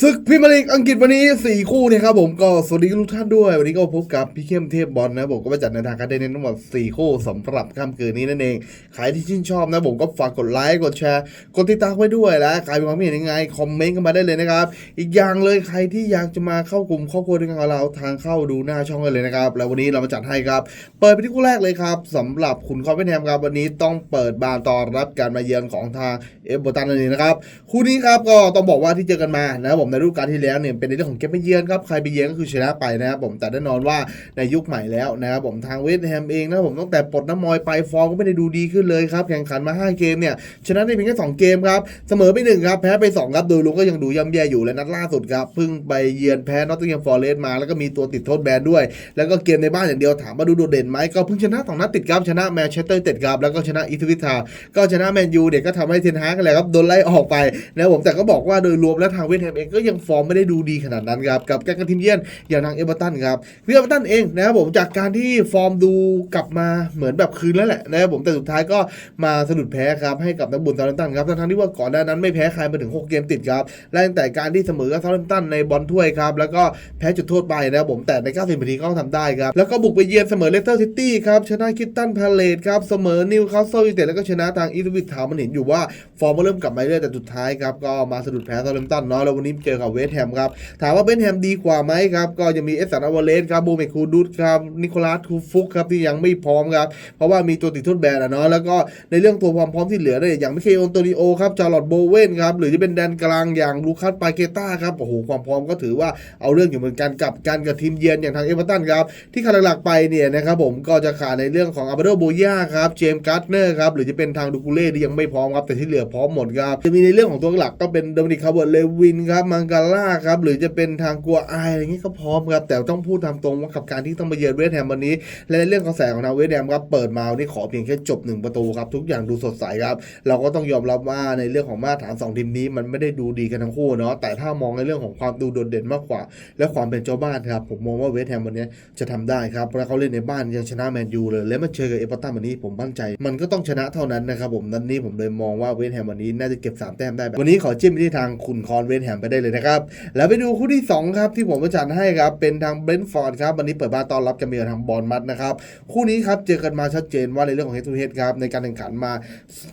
ศึกพรีเมียร์ลีกอังกฤษวันนี้ 4 คู่นะครับผมก็สวัสดีทุกท่านด้วย วันนี้ก็พบกับพี่เข้มเทพบอลนะผมก็มาจัดในทางการเดนทั้งหมด4 คู่สำหรับค่ำคืนนี้นั่นเองใครที่ชื่นชอบนะผมก็ฝากกดไลค์กดแชร์กดติดตามไว้ด้วยและใครมีความเห็นยังไงคอมเมนต์กันมาได้เลยนะครับอีกอย่างเลยใครที่อยากจะมาเข้ากลุ่มครอบครัวด้วยกันกับเราทางเข้าดูหน้าช่องกันเลยนะครับแล้ววันนี้เรามาจัดให้ครับเปิดไปที่คู่แรกเลยครับสำหรับคุณคอมเมนแฮมครับวันนี้ต้องเปิดบานตอนรับการมาเยือนของทางเอฟเบอร์ตันนั่นเองนะครับคู่นี้ครับก็ต้องบอกว่าที่เจอกันมานะครับผมในฤดูกาลที่แล้วเนี่ยเป็นในเรื่องของเก็บไปเยือนครับใครไปเยือนก็คือชนะไปนะครับผมแต่แน่นอนว่าในยุคใหม่แล้วนะครับผมทางเวสต์แฮมเองนะผมตั้งแต่ปลดน้ำมอยไปฟอร์มก็ไม่ได้ดูดีขึ้นเลยครับแข่งขันมา 5 เกมเนี่ยชนะได้เพียงแค่2เกมครับเสมอไป1ครับแพ้ไป2ครับโดยรวมก็ยังดูย่ำแย่อยู่และนัดล่าสุดครับเพิ่งไปเยือนแพ้นอตติงแฮมฟอร์เรสต์มาแล้วก็มีตัวติดโทษแบนด้วย แล้วก็เกมในบ้านอย่างเดียวถามว่าดูโดดเด่นไหมก็เพิ่งชนะสองนัดติดครับชนะแมนเชสเตอร์ติดครับแล้วก็ชนะอีทวิทาก็ชนะแมนยูเด็กก็ทำให้เทนฮากกันแหละครับโดนไล่ออกไปนะผมแต่ก็บอกว่าโดยรวมแล้วทางเวสต์แฮมเองก็ยังฟอร์มไม่ได้ดูดีขนาดนั้นครับกับการกระทีมเยือนอย่างทางเอเวอร์ตันครับเอเวอร์ตันเองนะครับผมจากการที่ฟอร์มดูกลับมาเหมือนแบบคืนแล้วแหละนะครับผมแต่สุดท้ายก็มาสะดุดแพ้ครับให้กับนักบุญซาร์ตันครับทั้งที่ว่าก่อนหน้านั้นไม่แพ้ใครมาถึง 6 เกมติดครับและตั้งแต่การที่เสมอกับซาร์ตันในบอลถ้วยครับแล้วก็แพ้จุดโทษไปนะครับผมแต่ใน 90 นาทีก็ทำได้ครับแล้วก็บุกไปเยือนเสมอเลสเตอร์ซิตี้ครับชนะคิตตันพาเลตครับเสมอนิวคาสเซิลยูไนเต็ดแล้วก็ชนะทางอีทวิททาวมันเห็นอยู่ว่าฟอร์มก็เริ่มกลับมาเรื่อยแต่สุดท้ายครับก็มาสะดุดแพ้ซาเลมตันเนาะแล้ววันนี้เจอกับเวสแฮมครับ ถามว่าเวสแฮมดีกว่าไหมครับ ก็ยังมีเอสันอวเลสครับโบเมคูดุสครับ นิโคลัสทูฟุกครับที่ยังไม่พร้อมครับ เพราะว่ามีตัวติดทษแบนอะเนาะ แล้วก็ในเรื่องตัวความพร้อมที่เหลือเนี่ยอย่างมิเคโอนโตนิโอครับ จาร์ลอตโบเวนครับ หรือจะเป็นแดนกลางอย่างลูคัสปาเกต้าครับ โอ้โห ความพร้อมก็ถือว่าเอาเรื่องอยู่เหมือนกันกับการกับทีมเยือนอย่างทางเอเวอร์ตันครับ ที่ขาดหลักๆไปเนี่ยนะครับผม ก็จะขาดในเรื่องของอาร์เบโดโบย่าครับ เจมส์การ์ดเนอร์ครับ หรือจะเป็นทางดูกูเล่ที่ยังไม่พร้อมครับ แต่ที่เหลือพร้อมหมดครับ จะมีในเรื่องของตัวหลักก็เป็นโดมินิกคาร์เบิร์เลวินครับมังกาล่าครับหรือจะเป็นทางกัวไอายอะไรอย่างนี้ก็พร้อมครับแต่ต้องพูดตามตรงว่ากับการที่ต้องมาเยือนเวสต์แฮมวันนี้ และในเรื่องกระแสของทางเวสต์แฮมครับเปิดมาวันนี้ขอเพียงแค่จบหนึ่งประตูครับทุกอย่างดูสดใสครับเราก็ต้องยอมรับว่าในเรื่องของมาตรฐานสองทีมนี้มันไม่ได้ดูดีกันทั้งคู่เนาะแต่ถ้ามองในเรื่องของความดูโดดเด่นมากกว่า และความเป็นเจ้าบ้านครับผมมองว่าเวสต์แฮมวันนี้จะทำได้ครับเพราะเขาเล่นในบ้านยังชนะแมนยูเลย แล้วมาเจอกับเอเวอร์ตันวันนี้ผมมั่นใจ มันก็ต้องชนะเท่านั้นนะครับผมนันนี้ผมเลยมองว่าเวสต์แฮมวันนี้น่าจะเก็บสามแต้มได้แบบวันนี้ขอจิ้มไปที่ทางคุณคอนเวสต์แฮมไปได้เลยนะครับ แล้วไปดูคู่ที่สองครับ ที่ผมประจันให้ครับ เป็นทางเบรนท์ฟอร์ดครับ วันนี้เปิดบ้านต้อนรับจะมีทางบอลมัดนะครับ คู่นี้ครับ เจอกันมาชัดเจนว่าในเรื่องของเฮดทูเฮดครับ ในการแข่งขันมา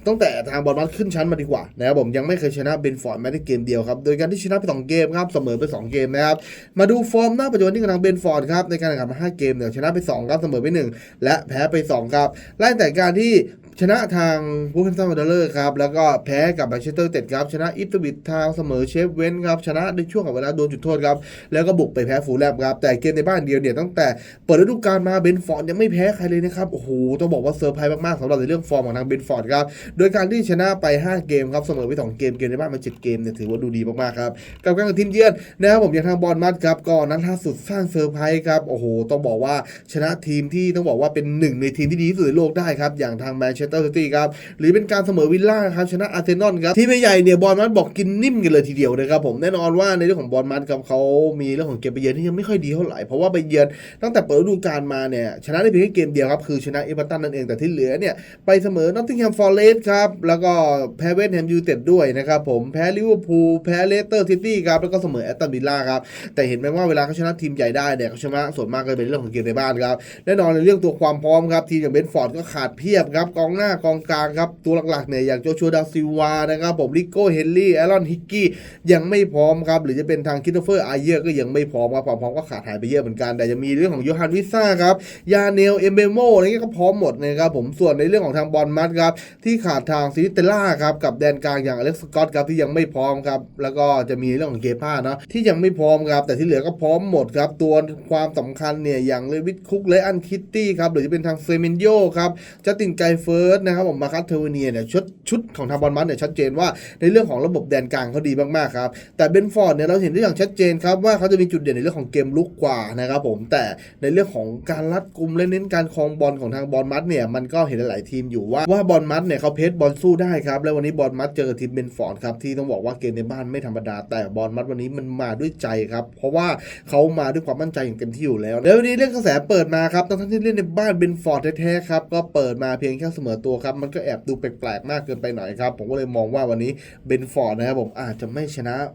ตั้งแต่ทางบอลมัดขึ้นชั้นมาดีกว่านะครับผมยังไม่เคยชนะเบรนท์ฟอร์ดแม้แต่เกมเดียวครับ โดยการที่ชนะไปสองเกมครับเสมอไปสองเกมนะครับ มาดูฟอร์มหน้าปัจจุบันที่กับทางเบนฟอร์ดครับในการแข่งขันมา5เกมเนี่ยชนะไป2ครับเสมอไป 1 และแพ้ไป2ครับไล่แต่การที่ชนะทางบูฟเฟนตันวอร์เลอร์ครับแล้วก็แพ้กับแมนเชสเตอร์เต็ดครับชนะอิฟตบิดทางเสมอเชฟเวนครับชนะในช่วงกับเวลาโดนจุดโทษครับแล้วก็บุกไปแพ้ฟูลแลมครับแต่เกมในบ้านเดียวเนี่ยตั้งแต่เปิดฤดูกาลมาเบนฟอร์ดยังไม่แพ้ใครเลยนะครับโอ้โหต้องบอกว่าเซอร์ไพรส์มากๆสำหรับในเรื่องฟอร์มของทางเบนฟอร์ดครับโดยการที่ชนะไป 5 เกมครับเสมอไป2เกมเกมในบ้านมา7เกมเนี่ยถือว่าดูดีมากๆครับกับการกับทีมเยือนนะครับผมอย่างทางบอลมัดครับก็นัดล่าสุดสร้างเซอร์ไพรส์ครับโอ้โหต้องบอกว่าชนะทีมที่ต้องบอกว่าเป็นหนึ่งในทีมที่ดีที่สุดในโลกได้ครับอย่างทางแมนเชสเตอร์ซิตี้ครับหรือเป็นการเสมอวิลล่าครับชนะอาร์เซนอลครับทีมใหญ่เนี่ยบอลมัดบอกกินนิ่มกันเลยทีเดียวนะครับผมแน่นอนว่าในเรื่องของบอลมัดครับเขามีเรื่องของเกมไปเยือนที่ยังไม่ค่อยดีเท่าไหร่เพราะว่าไปเยือนตั้งแต่เปิดฤดูกาลมาเนี่ยชนะได้เพียงแค่เกมเดียวครับคือชนะเอเวอร์ตันนั่นเองแต่ที่เหลือเนี่ยไปเสมอนอตติงแฮมฟอร์เรสต์ครับแล้วก็แพ้เวสต์แฮมยูไนเต็ดด้วยนะครับผมแพ้ลิเวอร์พูลแพ้เลสเตอร์ซิตี้ครับแล้วก็เสมอแอตตันวิลล่าครับแต่เห็นไหมว่าเวลาเขาชนะทีมใหญ่ได้เนี่ยเขาชนะส่วนมากก็เป็นเรื่องของเกมในบ้านครับแน่นอนในเรื่องตัวความพร้อมครับทีมอย่างเบนฟอร์ดก็ขาดเพียบครับกองหน้ากองกลางครับตัวหลักๆเนี่ยอย่างโจชัวดาซิวานะครับผมลิโก้เฮนรี่แอรอนฮิกกี้ยังไม่พร้อมครับ หรือจะเป็นทางคิทเฟอร์อาเยอร์ก็ยังไม่พร้อมครับความพร้อมก็ขาดหายไปเยอะเหมือนกันแต่ยังมีเรื่องของโยฮันวิซ่าครับยาเนลเอมเบโมอะไรเงี้ยก็พร้อมหมดนะครับผมส่วนในเรื่องของทางบอลมัดครับที่ขาดทางซิเตล่าครับกับแดนกลางอย่างอเล็กซ์สกอตครับที่ยังไม่พร้อมครับแล้วก็จะมีเรื่องของเกป้าเนาะที่ยังไม่พร้อมครับแต่ที่เหลือก็พร้อมหมดครับตัวความสำคัญเนี่ยอย่างเลวิทคุกและอันคิตตี้ครับหรือจะเป็นทางเซเมนโยครับจัสตินไกเฟิร์สนะครับผมมาคัตเทอร์เนียเนี่ยชุดชุดของทางบอลมัดเนี่ยชัดเจนว่าในเรื่องของระบบแดนกลางเขาดีมากๆครับแต่เบนฟอร์ดเนี่ยเราเห็นได้อย่างชัดเจนครับว่าเขาจะมีจุดเด่นในเรื่องของเกมลุกกว่านะครับผมแต่ในเรื่องของการรัดกุมและเน้นการครองบอลของทางบอลมัดเนี่ยมันก็เห็นหลายทีมอยู่ว่าว่าบอลมัดเนี่ยเขาเพชรบอลสู้ได้ครับแล้ววันนี้บอลมัดเจอทีมเบนฟอร์ดครับที่ต้องบอกว่าเกมในบ้านไม่ธรรมดา แต่บอลมัดวันนี้มันมาด้วยใจครับเพราะว่าเขามาด้วยความมั่นใจอย่างเต็มที่อยู่แล้ว แล้ววันนี้เรื่องกระแสเปิดมาครับทั้งที่เล่นในบ้านเบนฟอร์ดแท้ๆครับก็เปิดมาเพียงแค่เสมอตัวครับมันก็แอบดูแปลกๆมากเกินไปหน่อยครับผมก็เลยมองว่าวันนี้เบนฟอร์ดนะครับผมอาจจะไม่ชนะ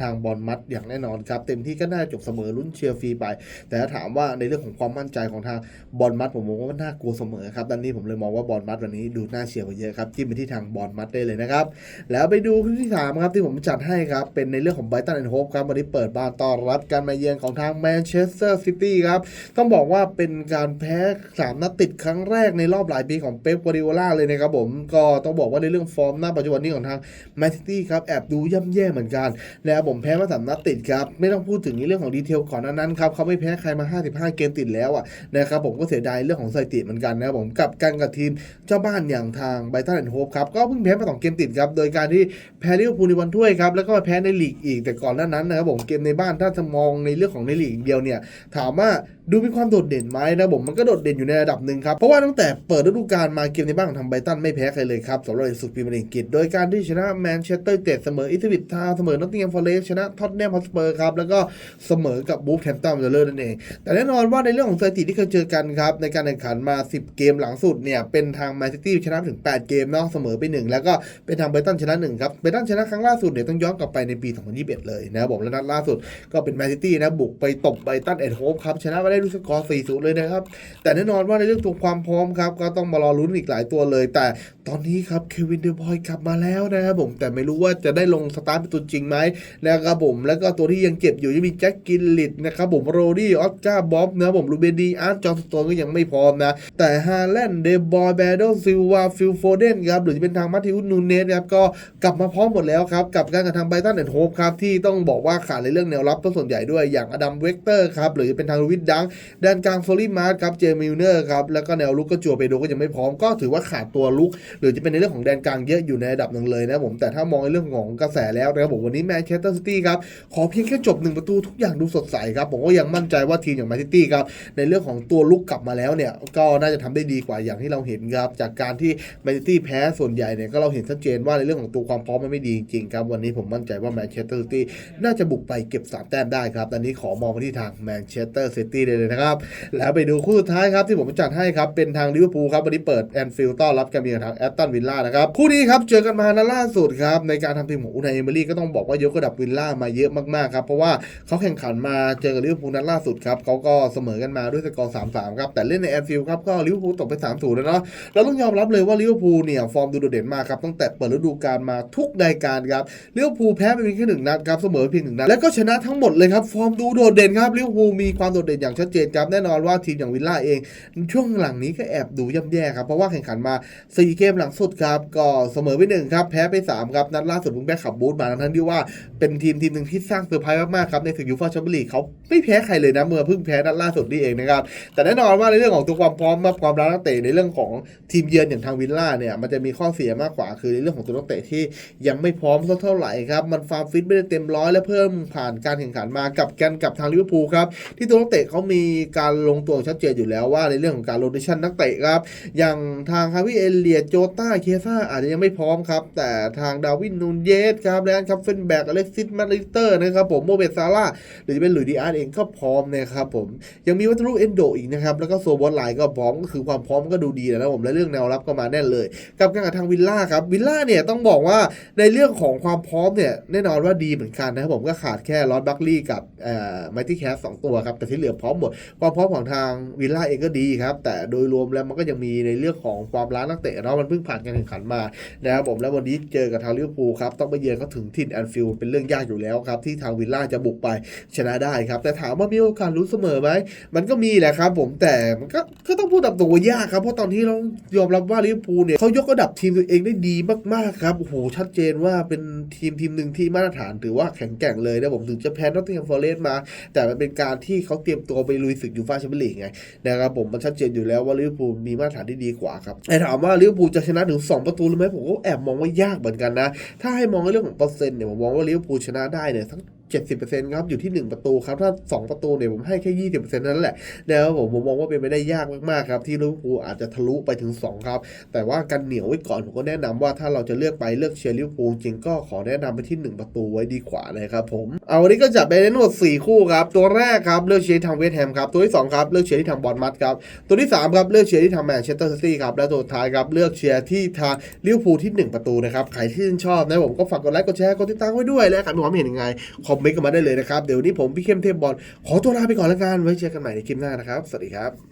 ทางบอลมัดอย่างแน่นอนครับ เต็มที่ก็น่าจบเสมอลุ้นเชียร์ฟรีไป แต่ถ้าถามว่าในเรื่องของความมั่นใจของทางบอลมัดผมมองว่าน่ากลัวเสมอครับดันนี้ผมเลยมองว่าบอลมัดวันนี้ดูน่าเชียร์กว่าเยอะครับจิ้มไปที่ทางบอลมัดได้เลยนะครับ แล้วไปดูคู่ที่สามครับที่ผมจัดให้ครับ เป็นในเรื่องของไบรตันแอนด์โฮปครับวันนี้เปิดบ้านต้อนรับการมาเยือนของทางแมนเชสเตอร์ซิตี้ครับต้องบอกว่าเป็นการแพ้สามนัดติดครั้งแรกในรอบหลายปีของเป๊ปกัวดิโอลาเลยนะครับผมก็ต้องบอกว่าในเรื่องฟอร์มหน้าปัจจุบันนี้ของทางแมนซิตี้ครับแอบดูย่ำแย่เหมือนกันแล้วผมแพ้มาสามนัดติดครับไม่ต้องพูดถึงในเรื่องของดีเทลก่อนนั้นครับเขาไม่แพ้ใครมา 55 เกมติดแล้วอะนะครับผมก็เสียดายเรื่องของสถิติเหมือนกันนะครับผมกับกันกับทีมเจ้าบ้านอย่างทางไบรตันแอนด์โฮปครับก็เพิ่งแพ้มาสองเกมติดครับโดยการที่แพ้ลิเวอร์พูลในวันถ้วยครับแล้วก็มาแพ้ในลีกอีกแต่ก่อนหน้านั้นนะครับผมเกมในบ้านถ้าจะมองในเรื่องของในลีกเดียวเนี่ยถามว่าดูมีความโดดเด่นไหมนะผมมันก็โดดเด่นอยู่ในระดับหนึ่งครับ เพราะว่าตั้งแต่เปิดฤดูกาลมาเกมในบ้านของทางไบตันไม่แพ้ใครเลยครับสำหรับสุดพรีเมียร์ลีกอังกฤษโดยการที่ชนะแมนเชสเตอร์เต็ดเสมออิตาวิทาวเสมอนอตติงแฮมฟอร์เรสต์ชนะท็อตแนมฮอสเปอร์ครับ แล้วก็เสมอกับบูฟแฮมป์ตันเดอร์เลอร์นั่นเอง แต่แน่นอนว่าในเรื่องของสถิติที่เคยเจอกันครับ ในการแข่งขันมา 10 เกมหลังสุดเนี่ย เป็นทางแมนซิตี้ชนะถึง 8 เกมเนาะเสมอไป 1 แล้วก็เป็นทางไบรตันชนะ1ครับไบรตันชนะครั้งล่าสุดเนี่ยต้องย้อนกลับไปในปี 2021 เลยนะครับผมและนัดล่าสุดก็เป็นแมนซิตี้นะบุกไปตบไบรตันแอนด์โฮปครับชนะไปได้ด้วยสกอร์4-0เลยนะครับแต่แน่นอนว่าในเรื่องตัวความพร้อมครับก็ต้องมารอลุ้นอีกหลายตัวเลย แต่ตอนนี้ครับเควินเดบอยกลับมาแล้วนะครับผมแต่ไม่รู้ว่าจะได้ลงสตาร์ทเป็นตัวจริงไหมนะครับผมแล้วก็ตัวที่ยังเจ็บอยู่ยังมีแจ็คกินลิดนะครับผมโรดี้ออสการ์บ๊อบนะผมลูเบนดีอาร์ตจอห์นสโตนก็ยังไม่พร้อมนะ แต่ฮาแลนด์เดบอยแบดโดซิลวาฟิลโฟเดนครับหรือจะเป็นทางมัตติอุสนูเนสครับก็กลับมาพร้อมหมดแล้วครับกับการกับทางไบตันแอนด์โฮปครับที่ต้องบอกว่าขาดในเรื่องแนวรับตัวส่วนใหญ่ด้วยอย่างอดัมเวกเตอร์ครับหรือจะเป็นทางลูวิดดังแดนกลางโซลิมาร์ครับเจมิลเนอร์ครับแล้วก็แนวลุกก็จัวเปโดก็ยังไม่พร้อมก็ถือว่าขาดตัวลุก หรือจะเป็นในเรื่องของแดนกลางเยอะอยู่ในระดับหนึ่งเลยนะผมแต่ถ้ามองในเรื่องของกระแสแล้วนะครับผมวันนี้แมนเชสเตอร์ซิตี้ครับ ขอเพียงแค่จบหนึ่งประตูทุกอย่างดูสดใสครับ ผมก็ยังมั่นใจว่าทีมอย่างแมนซิตี้ครับ ในเรื่องของตัวลุกกลับมาแล้วเนี่ย ก็น่าจะทำได้ดีกว่าอย่างที่เราเห็นครับ จากการที่แมนซิตี้แพ้ส่วนใหญ่เนี่ยก็เราเห็นชัดเจนว่าในเรื่องของตัวความพร้อมมันไม่ดีจริงๆครับ วันนี้ผมมั่นใจว่าแมนเชสเตอร์ซิตี้น่าจะบุกไปเก็บสามแต้มได้ครับตอนนี้ขอมองไปที่ทางแมนเชสเตอร์ซิตี้เลยนะครับ แล้วไปดูคู่สุดท้ายครับที่ผมจัดให้ครับเป็นทางลิเวอร์พูลครับวันนี้เปิดแอนฟิลด์ต้อนรับการเยือนทางแอตตันวิลล่านะครับคู่นี้ครับเจอกันมานัดล่าสุดครับในการทำทีมของอุนายเอเมอรี่ก็ต้องบอกว่ายกระดับวิลล่ามาเยอะมากๆครับเพราะว่าเขาแข่งขันมาเจอกับลิเวอร์พูลนัดล่าสุดครับเขาก็เสมอกันมาด้วยสกอร์3-3ครับแต่เล่นในแอนฟิลด์ครับก็ลิเวอร์พูลตกไป3-0แล้วเนาะเราต้องยอมรับเลยว่าลิเวอร์พูลเนี่ยฟอร์มดูโดดเด่นมากครับตั้งแต่เปิดฤดูกาลมาทุกรายการครับลิเวอร์พูลแพ้ไปเพียงแค่หนึ่งนัดครับเสมอเพียงหนึ่งนัดแล้วก็ชนะทั้งหมดเลยครับฟอร์มดูโดดเด่นครับลิเวอร์พูลมีความโดดเด่นอย่างชัดเจนครับแน่นอนว่าทีมอย่างวิลล่าเอง ช่วงหลังนี้ก็แอบดูย่ำแย่ครับเพราะว่าแข่งขันมา 4 เกมหลังสุดครับก็เสมอไปหนึ่งครับแพ้ไป3ครับนัดล่าสุดเพิ่งแพ้ขับบูธมาทั้งที่ว่าเป็นทีมทีมหนึ่งที่สร้างเซอร์ไพรส์มากๆครับในศึกยูฟ่าแชมเปี้ยนลีกเขาไม่แพ้ใครเลยนะเมื่อเพิ่งแพ้นัดล่าสุดนี่เองนะครับแต่แน่นอนว่าในเรื่องของตัวความพร้อมมาความรักนักเตะในเรื่องของทีมเยือนอย่างทางวิลล่าเนี่ยมันจะมีข้อเสียมากกว่าคือในเรื่องของตัวนักเตะที่ยังไม่พร้อมสักเท่าไหร่ครับมันฟาร์มฟิตไม่ได้เต็มร้อยและเพิ่มผ่านการแข่งขันมากับกันกับทางลิเวอร์พูลครับที่ตัวนักเตะเขามีการลงตัวชัดเจนอยู่แล้วว่าในเรื่องของการโรเตชันนักเตะครับอย่างทางฮาวิเอเลียโจต้าเคซ่าอาจจะยังไม่พร้อมครับแต่ทางดาวินนูนเยสครับแลนคับเฟนแบกอเล็กซิสมาริเตอร์นะครับผมโมเบตซาร่าหรือจะเป็นหลุยดีอาร์เองก็พร้อมนะครับผมยังมีวัตถุเอนโดอีกนะครับแล้วก็โซบอลไลน์ก็พร้อมก็คือความพร้อมก็ดูดีแล้วผมและเรื่องแนวรับก็มาแน่นเลย กับการกับทางวิลล่าครับวิลล่าเนี่ยต้องบอกว่าในเรื่องของความพร้อมเนี่ยแน่นอนว่าดีเหมือนกันนะครับผมก็ขาดแค่ลอสบัคลี่กับเอ่อไมตี้แคสสองตัวครับแต่ที่เหลือพร้อมหมดความพร้อมของทางวิลล่าเองก็ดีครับแต่โดยรวมแล้วมันก็ยังมีในเรื่องของความล้านักเตะเนาะมันเพิ่งผ่านการแข่งขันมานะครับผมแล้ววันนี้เจอกับทางลิเวอร์พูลครับต้องไปเยือนเขาถึงถิ่นแอนฟิลด์เป็นเรื่องยากอยู่แล้วครับที่ทางวิลล่าจะบุกไปชนะได้ครับ แต่ถามว่ามีโอกาสรู้นเสมอไหมมันก็มีแหละครับ ผมแต่มันก็ก็ต้องพูดตามตรงว่ายากครับเพราะตอนที่เรายอมรับว่าลิเวอร์พูลเนี่ยเขายกระดับทีมตัวเองได้ดีมากๆครับโอ้โหชัดเจนว่าเป็นทีมทีมหนึ่งที่มาตรฐานถือว่าแข็งแกร่งเลยนะผมถึงจะแพ้นอตติงแฮมฟอร์เรสต์มา แต่มันเป็นการที่เขาเตรียมตัวไปลุยศึกยูฟ่าแชมเปี้ยนลีกไงนะครับผมมันชัดเจนอยู่แล้วว่าลิเวอร์พูลมีมาตรฐานที่ดีกว่าครับแต่ถามว่าลิเวอร์พูลจะชนะถึง 2 ประตูหรือไม่ผมก็แอบมองว่ายากเหมือนกันนะถ้าให้มองในเรื่องของเปอร์เซ็นต์เนี่ยผมมองว่าลิเวอร์พูลูชนะได้เนี่ยทั้ง 70%ครับอยู่ที่ 1 ประตูครับ ถ้า 2 ประตูเนี่ยผมให้แค่ 20%นั้นแหละนะครับผมผมมองว่าเป็นไปได้ยากมากๆครับที่ลิเวอร์พูลอาจจะทะลุไปถึง 2 ครับ แต่ว่ากันเหนียวไว้ก่อนผมก็แนะนำว่าถ้าเราจะเลือกไปเลือกเชียร์ลิเวอร์พูลจริงก็ขอแนะนำไปที่ 1 ประตูไว้ดีกว่าเลยครับผมเอาวันนี้ก็จัดไปทั้งหมด4คู่ครับตัวแรกครับเลือกเชียร์ที่ทางเวสต์แฮมครับตัวที่สองครับเลือกเชียร์ที่ทางบอลมัดครับตัวที่สามครับเลือกเชียร์ที่ทางแมนเชสเตอร์ซิตี้ครับและตัวท้ายครับเลือกเชียร์ที่ทางลิเวอร์พูลที่ 1 ประตูนะครับใครที่ชื่นชอบนะผมก็ฝากกดไลค์กดแชร์กดติดตามไว้ด้วยและใครมีความเห็นยังไงคอมเมนต์กันมาได้เลยนะครับ เดี๋ยวนนี้ผมพี่เข้มเทพบอลขอตัวลาไปก่อนแล้วกันไว้เจอกันใหม่ในคลิปหน้านะครับ สวัสดีครับ